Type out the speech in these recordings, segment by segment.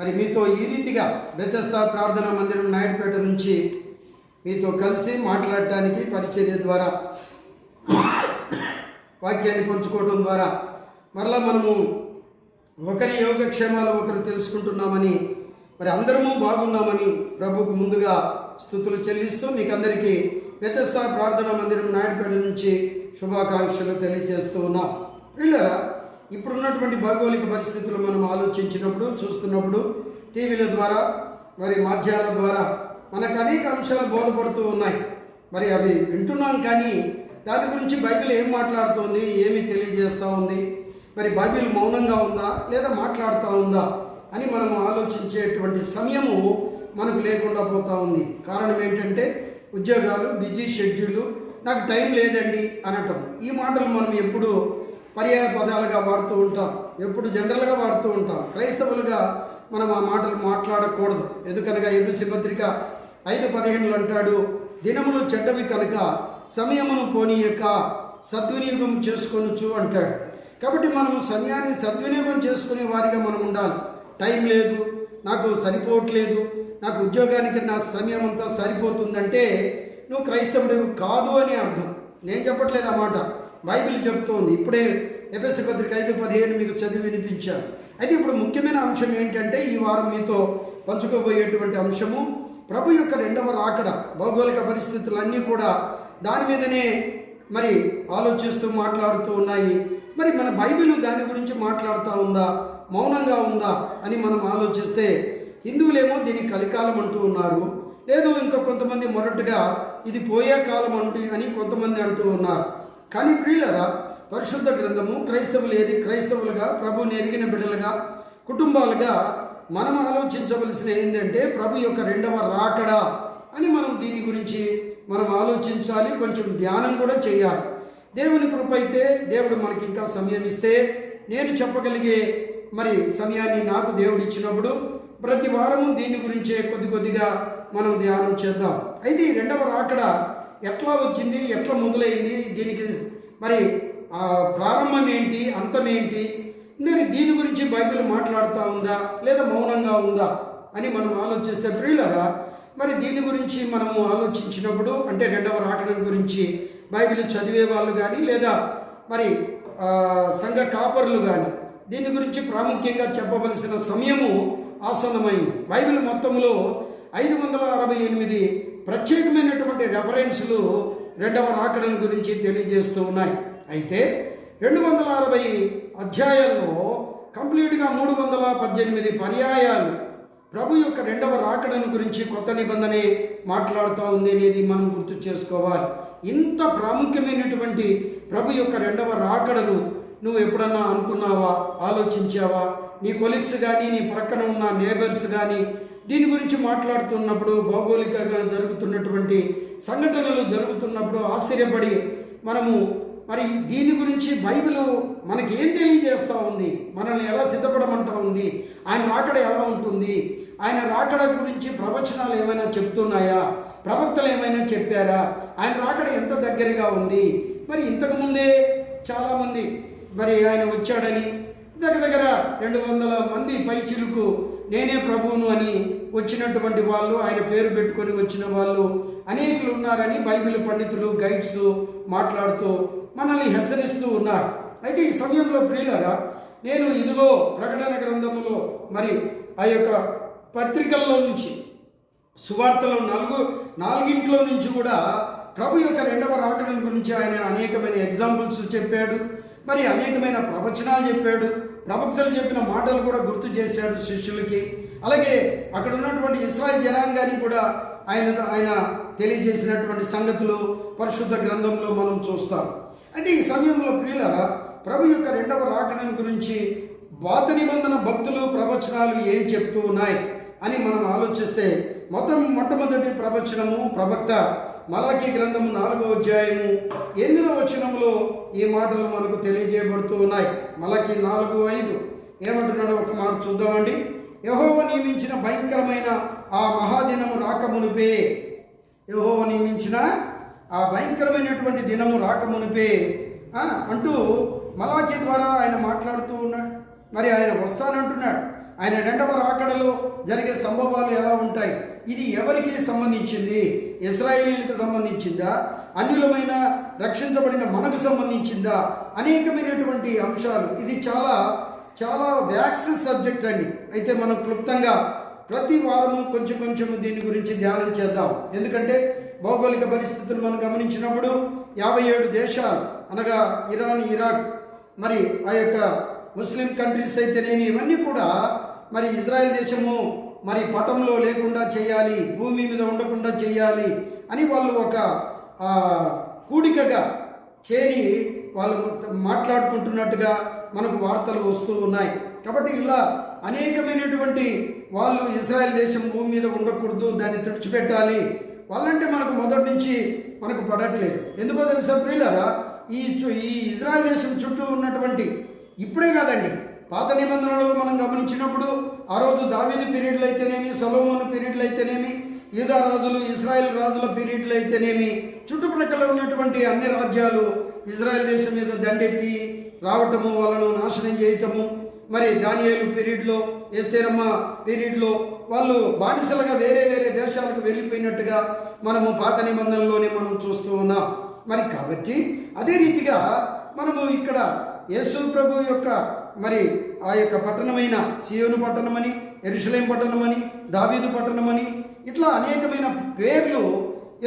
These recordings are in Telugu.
మరి మీతో ఈ రీతిగా బెతస్తా ప్రార్థనా మందిరం నాయుడుపేట నుంచి మీతో కలిసి మాట్లాడటానికి పరిచర్య ద్వారా వాక్యాన్ని పంచుకోవడం ద్వారా మరలా మనము ఒకరి యోగక్షేమాలు ఒకరు తెలుసుకుంటున్నామని మరి అందరము బాగున్నామని ప్రభుకు ముందుగా స్థుతులు చెల్లిస్తూ మీకు అందరికీ వ్యతస్థ ప్రార్థనా మందిరం నాయుడుపేట నుంచి శుభాకాంక్షలు తెలియజేస్తూ ఉన్నాం. వీళ్ళరా ఇప్పుడున్నటువంటి భౌగోళిక పరిస్థితులు మనం ఆలోచించినప్పుడు చూస్తున్నప్పుడు టీవీల ద్వారా మరి మాధ్యమాల ద్వారా మనకు అనేక అంశాలు బోధపడుతూ ఉన్నాయి. మరి అవి వింటున్నాం కానీ దాని గురించి బైబిల్ ఏం మాట్లాడుతోంది ఏమి తెలియజేస్తూ ఉంది మరి బైబిల్ మౌనంగా ఉందా లేదా మాట్లాడుతూ ఉందా అని మనం ఆలోచించేటువంటి సమయము మనకు లేకుండా పోతూ ఉంది. కారణం ఏంటంటే ఉద్యోగాలు బిజీ షెడ్యూలు నాకు టైం లేదండి అనటం ఈ మాటలు మనం ఎప్పుడూ పర్యాయ పదాలుగా వాడుతూ ఉంటాం. ఎప్పుడు జనరల్గా వాడుతూ ఉంటాం. క్రైస్తవులుగా మనం ఆ మాటలు మాట్లాడకూడదు. ఎందుకనగా ఎబిసి పత్రిక ఐదు పదిహేనులు అంటాడు దినములు చెడ్డవి కనుక సమయమును పోనీయక సద్వినియోగం చేసుకొనొచ్చు అంటాడు. కాబట్టి మనం సమయాన్ని సద్వినియోగం చేసుకునే వారిగా మనం ఉండాలి. టైం లేదు నాకు సరిపోవట్లేదు నాకు ఉద్యోగానికి నా సమయం అంతా సరిపోతుందంటే నువ్వు క్రైస్తవుడు కాదు అని అర్థం. నేను చెప్పట్లేదు అన్నమాట బైబిల్ చెప్తోంది. ఇప్పుడే ఎపిఎస్సి పత్రిక ఐదు పదిహేను మీకు చదివి వినిపించాను. అయితే ఇప్పుడు ముఖ్యమైన అంశం ఏంటంటే ఈ వారం మీతో పంచుకోబోయేటువంటి అంశము ప్రభు యొక్క రెండవ రాకడ భౌగోళిక పరిస్థితులన్నీ కూడా దాని మీదనే మరి ఆలోచిస్తూ మాట్లాడుతూ ఉన్నాయి. మరి మన బైబిల్ దాని గురించి మాట్లాడుతూ ఉందా? మౌనంగా ఉందా? అని మనం ఆలోచిస్తే హిందువులేమో దీన్ని కలికాలం అంటూ ఉన్నారు. లేదు ఇంకా కొంతమంది మొరటుగా ఇది పోయే కాలం అంటూ అని కొంతమంది అంటూ ఉన్నారు. కానీ ప్రియులరా పరిశుద్ధ గ్రంథము క్రైస్తవులు ఎరి క్రైస్తవులుగా ప్రభుని ఎరిగిన బిడ్డలుగా కుటుంబాలుగా మనం ఆలోచించవలసిన ఏంటంటే ప్రభు యొక్క రెండవ రాకడా అని మనం దీని గురించి మనం ఆలోచించాలి కొంచెం ధ్యానం కూడా చేయాలి. దేవుని కృప అయితే దేవుడు మనకి ఇంకా సమయం ఇస్తే నేను చెప్పగలిగే మరి సమయాన్ని నాకు దేవుడు ఇచ్చినప్పుడు ప్రతి వారము దీని గురించే కొద్ది కొద్దిగా మనం ధ్యానం చేద్దాం. అయితే ఈ రెండవ రాకడా ఎట్లా వచ్చింది ఎట్లా మొదలైంది దీనికి మరి ప్రారంభం ఏంటి అంతం ఏంటి మరి దీని గురించి బైబిల్ మాట్లాడుతూ ఉందా లేదా మౌనంగా ఉందా అని మనం ఆలోచిస్తే ప్రియులరా మరి దీని గురించి మనము ఆలోచించినప్పుడు అంటే రెండవ రాకడం గురించి బైబిల్ చదివే వాళ్ళు కానీ లేదా మరి సంఘ కాపర్లు కానీ దీని గురించి ప్రాముఖ్యంగా చెప్పవలసిన సమయము ఆసన్నమైంది. బైబిల్ మొత్తంలో ఐదు వందల అరవై ఎనిమిది ప్రత్యేకమైనటువంటి రెఫరెన్స్లు రెండవ రాకడం గురించి తెలియజేస్తూ ఉన్నాయి. అయితే రెండు వందల అరవై అధ్యాయాల్లో కంప్లీట్గా మూడు వందల పద్దెనిమిది పర్యాయాలు ప్రభు యొక్క రెండవ రాకడను గురించి కొత్త నిబంధనే మాట్లాడుతూ ఉంది అనేది మనం గుర్తు చేసుకోవాలి. ఇంత ప్రాముఖ్యమైనటువంటి ప్రభు యొక్క రెండవ రాకడను నువ్వు ఎప్పుడన్నా అనుకున్నావా? ఆలోచించావా? నీ కొలీగ్స్ కానీ నీ ప్రక్కన ఉన్న నేబర్స్ కానీ దీని గురించి మాట్లాడుతున్నప్పుడు భౌగోళికంగా జరుగుతున్నటువంటి సంఘటనలు జరుగుతున్నప్పుడు ఆశ్చర్యపడి మనము మరి దీని గురించి బైబిల్ మనకి ఏం తెలియజేస్తూ ఉంది? మనల్ని ఎలా సిద్ధపడమంటా ఉంది? ఆయన రాకడ ఎలా ఉంటుంది? ఆయన రాకడ గురించి ప్రవచనాలు ఏమైనా చెప్తున్నాయా? ప్రవక్తలు ఏమైనా చెప్పారా? ఆయన రాకడ ఎంత దగ్గరగా ఉంది? మరి ఇంతకుముందే చాలామంది మరి ఆయన వచ్చాడని దగ్గర దగ్గర రెండు వందల మంది పై చిలుకు నేనే ప్రభువును అని వచ్చినటువంటి వాళ్ళు ఆయన పేరు పెట్టుకొని వచ్చిన వాళ్ళు అనేకులు ఉన్నారని బైబిల్ పండితులు గైడ్స్ మాట్లాడుతూ మనల్ని హెచ్చరిస్తూ ఉన్నారు. అయితే ఈ సమయంలో ప్రియులరా నేను ఇదిగో ప్రకటన గ్రంథములో మరి ఆ యొక్క పత్రికల్లో నుంచి సువార్తలో నాలుగు నాలుగింట్లో నుంచి కూడా ప్రభు యొక్క రెండవ రాకడం గురించి ఆయన అనేకమైన ఎగ్జాంపుల్స్ చెప్పాడు మరి అనేకమైన ప్రవచనాలు చెప్పాడు ప్రవక్తలు చెప్పిన మాటలు కూడా గుర్తు చేశాడు శిష్యులకి. అలాగే అక్కడ ఉన్నటువంటి ఇస్రాయల్ జనాంగాన్ని కూడా ఆయన ఆయన తెలియజేసినటువంటి సంగతులు పరిశుద్ధ గ్రంథంలో మనం చూస్తాం. అంటే ఈ సమయంలో ప్రియులరా ప్రభు యొక్క రెండవ రాకడం గురించి వాత నిబంధన భక్తులు ప్రవచనాలు ఏం చెప్తూ ఉన్నాయి అని మనం ఆలోచిస్తే మొత్తం మొట్టమొదటి ప్రవచనము ప్రవక్త మలాకి గ్రంథము నాలుగో అధ్యాయము ఎనిమిదవ వచనంలో ఈ మాటలు మనకు తెలియజేయబడుతూ ఉన్నాయి. మలకి నాలుగు ఐదు. ఏమంటున్నాడో ఒక మాట చూద్దామండి. యహోవ నియమించిన భయంకరమైన ఆ మహాదినము రాకమునిపే యహోవ నియమించిన ఆ భయంకరమైనటువంటి దినము రాకమునిపే అంటూ మలాకి ద్వారా ఆయన మాట్లాడుతూ ఉన్నాడు. మరి ఆయన వస్తానంటున్నాడు. ఆయన రెండవ రాకడలో జరిగే సంభవాలు ఎలా ఉంటాయి? ఇది ఎవరికి సంబంధించింది? ఇస్రాయేలీలకు సంబంధించిందా? అన్యులమైన రక్షించబడిన మనకు సంబంధించిందా? అనేకమైనటువంటి అంశాలు. ఇది చాలా చాలా వ్యాక్స్ సబ్జెక్ట్ అండి. అయితే మనం క్లుప్తంగా ప్రతి వారము కొంచెం కొంచెం దీని గురించి ధ్యానం చేద్దాం. ఎందుకంటే భౌగోళిక పరిస్థితులు మనం గమనించినప్పుడు యాభై ఏడు దేశాలు అనగా ఇరాన్ ఇరాక్ మరి ఆ యొక్క ముస్లిం కంట్రీస్ అయితేనేమి ఇవన్నీ కూడా మరి ఇజ్రాయెల్ దేశము మరి పటంలో లేకుండా చేయాలి భూమి మీద ఉండకుండా చేయాలి అని వాళ్ళు ఒక కూడికగా చేరి వాళ్ళు మాట్లాడుకుంటున్నట్టుగా మనకు వార్తలు వస్తూ ఉన్నాయి. కాబట్టి ఇలా అనేకమైనటువంటి వాళ్ళు ఇజ్రాయెల్ దేశం భూమి మీద ఉండకూడదు దాన్ని తుడిచిపెట్టాలి. వాళ్ళంటే మనకు మొదటి నుంచి మనకు పడట్లేదు. ఎందుకో తెలుసా ప్రియులరా? ఈ ఈ ఇజ్రాయెల్ దేశం చుట్టూ ఉన్నటువంటి ఇప్పుడే కాదండి పాత నిబంధనలు మనం గమనించినప్పుడు ఆ రోజు దావీదు పీరియడ్లు అయితేనేమి సొలోమోను పీరియడ్లు అయితేనేమి యూదా రాజులు ఇస్రాయెల్ రాజుల పీరియడ్లు అయితేనేమి చుట్టుప్రక్కల ఉన్నటువంటి అన్ని రాజ్యాలు ఇజ్రాయెల్ దేశం మీద దండెత్తి రావటము వాళ్ళను నాశనం చేయటము. మరి దానియేలు పీరియడ్లో ఎస్తేరమ్మ పీరియడ్లో వాళ్ళు బానిసలుగా వేరే వేరే దేశాలకు వెళ్ళిపోయినట్టుగా మనము పాత నిబంధనలోనే మనం చూస్తూ ఉన్నాం. మరి కాబట్టి అదే రీతిగా మనము ఇక్కడ యేసు ప్రభు యొక్క మరి ఆ యొక్క పట్టణమైన సియోను పట్టణమని ఎరుసలేం పట్టణమని దావీదు పట్టణమని ఇట్లా అనేకమైన పేర్లు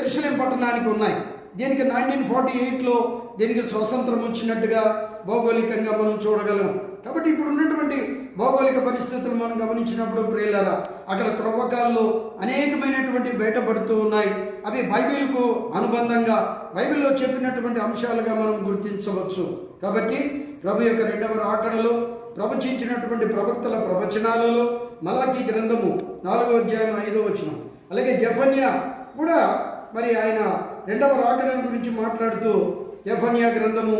ఎరుసలేం పట్టణానికి ఉన్నాయి. దీనికి నైన్టీన్ ఫార్టీ ఎయిట్లో దీనికి స్వతంత్రం వచ్చినట్టుగా భౌగోళికంగా మనం చూడగలం. కాబట్టి ఇప్పుడు ఉన్నటువంటి భౌగోళిక పరిస్థితులు మనం గమనించినప్పుడు ప్రియులరా అక్కడ త్రవ్వకాల్లో అనేకమైనటువంటి బయటపడుతూ ఉన్నాయి. అవి బైబిల్కు అనుబంధంగా బైబిల్లో చెప్పినటువంటి అంశాలుగా మనం గుర్తించవచ్చు. కాబట్టి ప్రభు యొక్క రెండవ రాకడలో ప్రవచించినటువంటి ప్రవక్తల ప్రవచనాలలో మలాకి గ్రంథము నాలుగో అధ్యాయం ఐదో వచనం. అలాగే జఫన్యా కూడా మరి ఆయన రెండవ రాకడం గురించి మాట్లాడుతూ జఫన్యా గ్రంథము.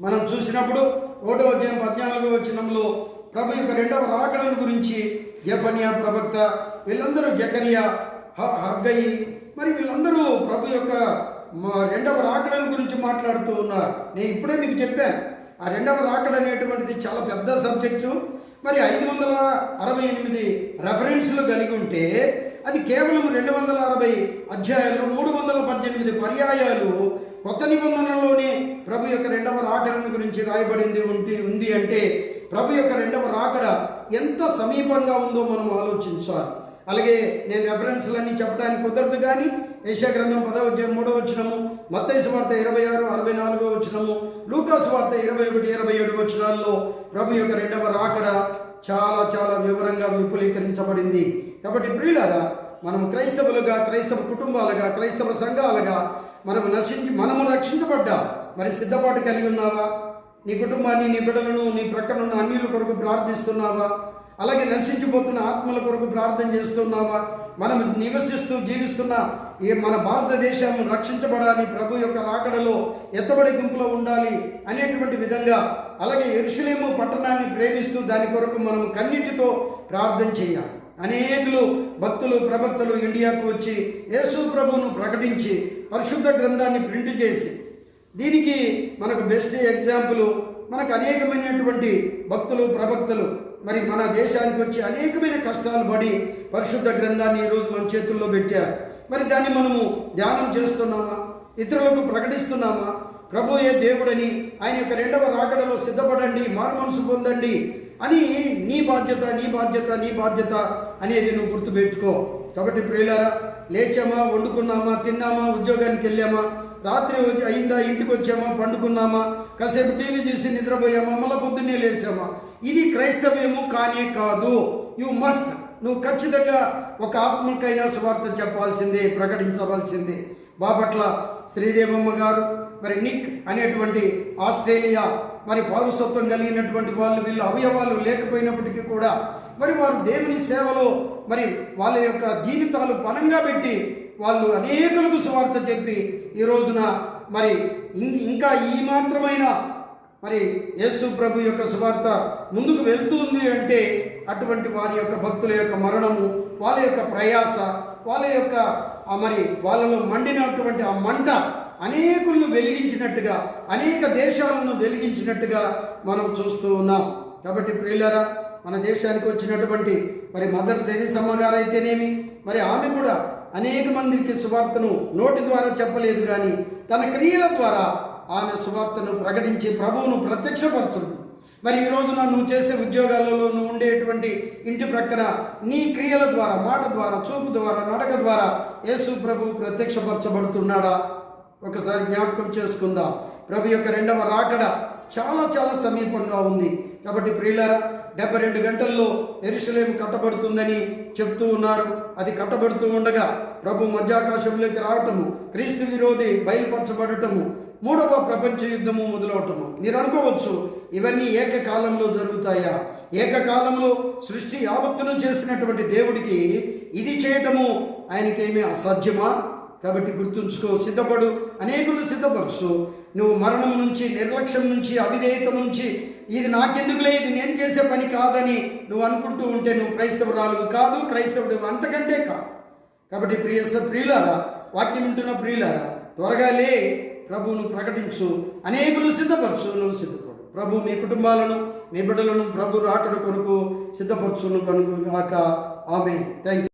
మనం చూసినప్పుడు ఒకటో అధ్యాయం పద్నాలుగో వచనంలో ప్రభు యొక్క రెండవ రాకడం గురించి జఫన్యా ప్రవక్త వీళ్ళందరూ జకరియా హగ్గయి మరి వీళ్ళందరూ ప్రభు యొక్క మా రెండవ రాకడం గురించి మాట్లాడుతూ ఉన్నారు. నేను ఇప్పుడే మీకు చెప్పాను. ఆ రెండవ రాకడ అనేటువంటిది చాలా పెద్ద సబ్జెక్టు. మరి ఐదు వందల అరవై ఎనిమిది రెఫరెన్స్లు కలిగి ఉంటే అది కేవలం రెండు వందల అరవై అధ్యాయాలు మూడు వందల పద్దెనిమిది పర్యాయాలు కొత్త నిబంధనలోనే ప్రభు యొక్క రెండవ రాకడను గురించి రాయబడింది ఉంటే ఉంది అంటే ప్రభు యొక్క రెండవ రాకడ ఎంత సమీపంగా ఉందో మనం ఆలోచించాలి. అలాగే నేను రెఫరెన్స్లన్నీ చెప్పడానికి కుదరదు కానీ ఏషియా గ్రంథం పదవ అధ్యాయం మూడవ వచ్చినము మత్తైసు వార్త ఇరవై ఆరు అరవై నాలుగో వచ్చినము లూకాసు వార్త ఇరవై ఒకటి ఇరవై ఏడు వచనాల్లో ప్రభు యొక్క రెండవ రాకడ చాలా చాలా వివరంగా విపులీకరించబడింది. కాబట్టి ప్రియులారా మనం క్రైస్తవులుగా క్రైస్తవ కుటుంబాలుగా క్రైస్తవ సంఘాలుగా మనము నశించి మనము రక్షించబడ్డాం. మరి సిద్ధపాటు కలిగి ఉన్నావా? నీ కుటుంబాన్ని నీ బిడ్డలను నీ ప్రక్కన ఉన్న అన్యుల కొరకు ప్రార్థిస్తున్నావా? అలాగే నశించిపోతున్న ఆత్మల కొరకు ప్రార్థన చేస్తున్నావా? మనం నివసిస్తూ జీవిస్తున్న ఈ మన భారతదేశం రక్షించబడాలి ప్రభు యొక్క రాకడలో ఎత్తబడి గుంపులో ఉండాలి అనేటువంటి విధంగా అలాగే ఎరుషులేము పట్టణాన్ని ప్రేమిస్తూ దాని కొరకు మనం కన్నిటితో ప్రార్థన చేయాలి. అనేకులు భక్తులు ప్రవక్తలు ఇండియాకు వచ్చి యేసు ప్రభువును ప్రకటించి పరిశుద్ధ గ్రంథాన్ని ప్రింట్ చేసి దీనికి మనకు బెస్ట్ ఎగ్జాంపుల్ మనకు అనేకమైనటువంటి భక్తులు ప్రవక్తలు మరి మన దేశానికి వచ్చి అనేకమైన కష్టాలు పడి పరిశుద్ధ గ్రంథాన్ని ఈరోజు మన చేతుల్లో పెట్టారు. మరి దాన్ని మనము ధ్యానం చేస్తున్నామా? ఇతరులకు ప్రకటిస్తున్నామా? ప్రభుయే దేవుడని ఆయన యొక్క రెండవ రాకడలో సిద్ధపడండి మారు మనసు పొందండి అని నీ బాధ్యత నీ బాధ్యత నీ బాధ్యత అనేది నువ్వు గుర్తుపెట్టుకో. కాబట్టి ప్రియులారా లేచామా వండుకున్నామా తిన్నామా ఉద్యోగానికి వెళ్ళామా రాత్రి వచ్చి అయిందా ఇంటికి వచ్చామా పండుకున్నామా కాసేపు టీవీ చూసి నిద్రపోయామా మళ్ళీ పొద్దున్నే లేచామా? ఇది క్రైస్తవ్యము కానే కాదు. యు మస్ట్ నువ్వు ఖచ్చితంగా ఒక ఆత్మకైనా సువార్త చెప్పాల్సిందే ప్రకటించవలసిందే. బాపట్ల శ్రీదేవమ్మ గారు మరి నిక్ అనేటువంటి ఆస్ట్రేలియా మరి పౌరసత్వం కలిగినటువంటి వాళ్ళు వీళ్ళు అవయవాలు లేకపోయినప్పటికీ కూడా మరి వారు దేవుని సేవలో మరి వాళ్ళ యొక్క జీవితాలు పనంగా పెట్టి వాళ్ళు అనేకులకు సువార్త చెప్పి ఈ రోజున మరి ఇంకా ఈ మాత్రమైన మరి యేసు ప్రభు యొక్క సువార్త ముందుకు వెళ్తుంది అంటే అటువంటి వారి యొక్క భక్తుల యొక్క మరణము వాళ్ళ యొక్క ప్రయాస వాళ్ళ యొక్క మరి వాళ్ళలో మండినటువంటి ఆ మంట అనేకులను వెలిగించినట్టుగా అనేక దేశాలను వెలిగించినట్టుగా మనం చూస్తూ ఉన్నాం. కాబట్టి ప్రియులరా మన దేశానికి వచ్చినటువంటి మరి మదర్ తెరీసమ్మ గారు అయితేనేమి మరి ఆమె కూడా అనేక మందికి సువార్తను నోటి ద్వారా చెప్పలేదు కానీ తన క్రియల ద్వారా ఆమె సువార్తను ప్రకటించి ప్రభువును ప్రత్యక్షపరచుంది. మరి ఈ నువ్వు చేసే ఉద్యోగాలలో నువ్వు ఉండేటువంటి ఇంటి ప్రక్కన నీ క్రియల ద్వారా మాట ద్వారా చూపు ద్వారా నడక ద్వారా యేసు ప్రభు ప్రత్యక్షపరచబడుతున్నాడా? ఒకసారి జ్ఞాపకం చేసుకుందాం. ప్రభు యొక్క రెండవ రాకడ చాలా చాలా సమీపంగా ఉంది. కాబట్టి ప్రియులారా డెబ్బై రెండు గంటల్లో ఎరుసలేం కట్టబడుతుందని చెప్తూ ఉన్నారు. అది కట్టబడుతూ ఉండగా ప్రభు మధ్యాకాశంలోకి రావటము క్రీస్తు విరోధి బయలుపరచబడటము మూడవ ప్రపంచ యుద్ధము మొదలవటము. మీరు అనుకోవచ్చు ఇవన్నీ ఏకకాలంలో జరుగుతాయా? ఏకకాలంలో సృష్టి యావత్తును చేసినటువంటి దేవుడికి ఇది చేయటము ఆయనకేమీ అసాధ్యమా? కాబట్టి గుర్తుంచుకో సిద్ధపడు. అనేకులను సిద్ధపరచు. నువ్వు మరణం నుంచి నిర్లక్ష్యం నుంచి అవిధేయత నుంచి ఇది నాకెందుకులే? ఇది నేను చేసే పని కాదని నువ్వు అనుకుంటూ ఉంటే నువ్వు క్రైస్తవురాలు కాదు క్రైస్తవుడు అంతకంటే కాదు. కాబట్టి ప్రియ ప్రియులారా వాక్యం వింటున్న ప్రియులారా త్వరగా లే ప్రభువును ప్రకటించు. అనేకులు సిద్ధపరచు నువ్వు సిద్ధపడు. ప్రభు మీ కుటుంబాలను మీ బిడ్డలను ప్రభు రాకడ కొరకు సిద్ధపరచును కనుక ఆమె థ్యాంక్ యూ